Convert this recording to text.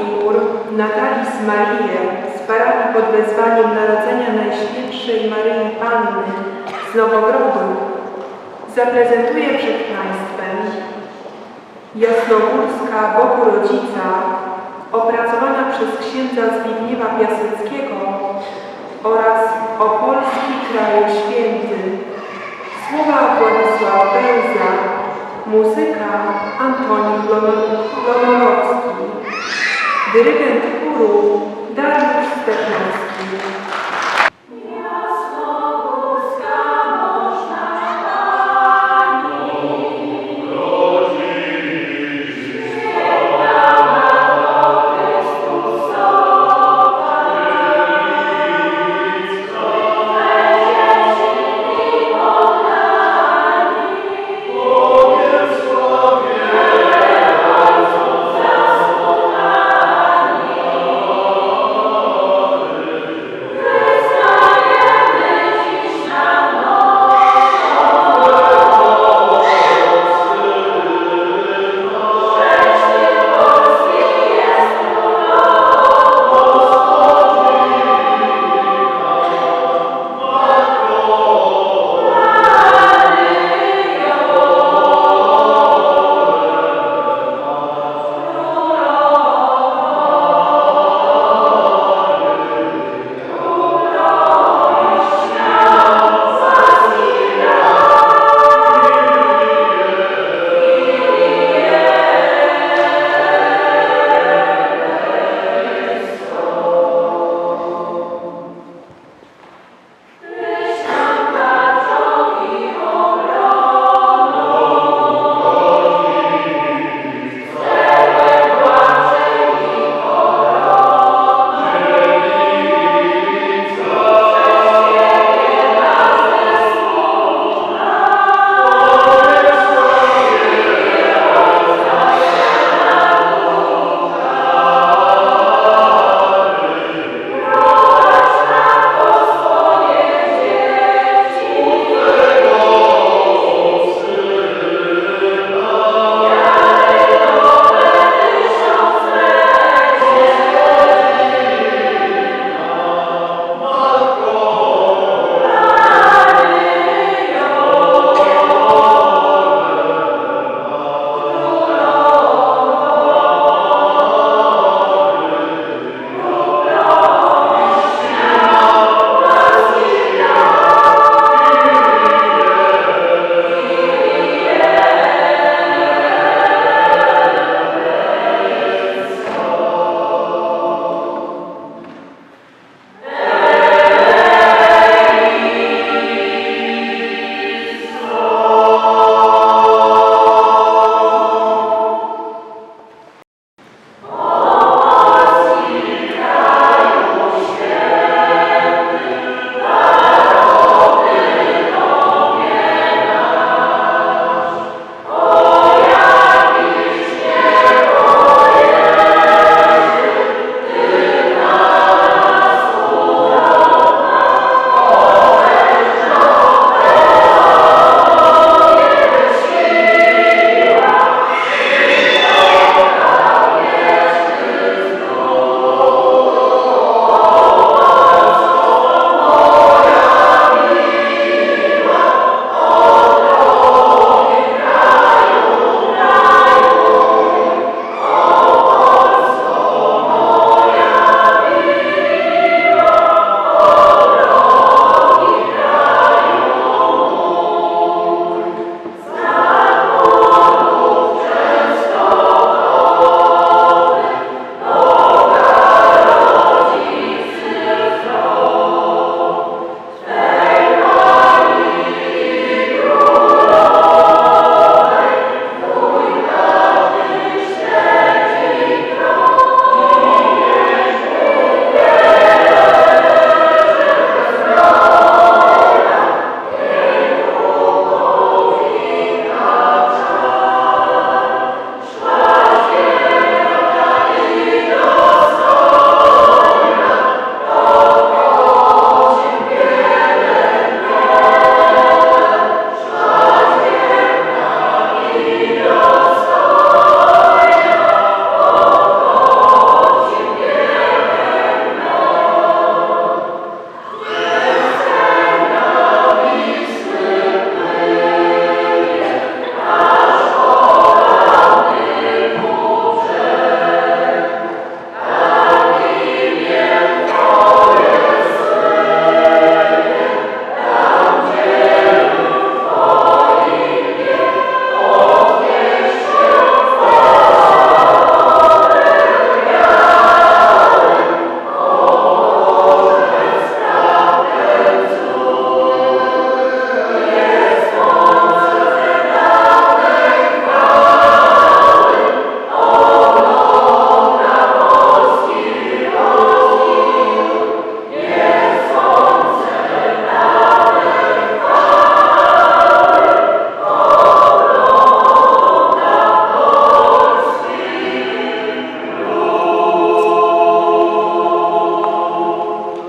Wigur, Natalii z Marię z parafii pod wezwaniem Narodzenia Najświętszej Maryi Panny z Nowogrodu. Zaprezentuje przed Państwem Jasnogórska Bogu Rodzica opracowana przez księdza Zbigniewa Piaseckiego oraz o Polski Kraju Święty. Słowa Władysław Bełza muzyka Antoni Lonorowski dyrygentu chóru Dariusz Stefan.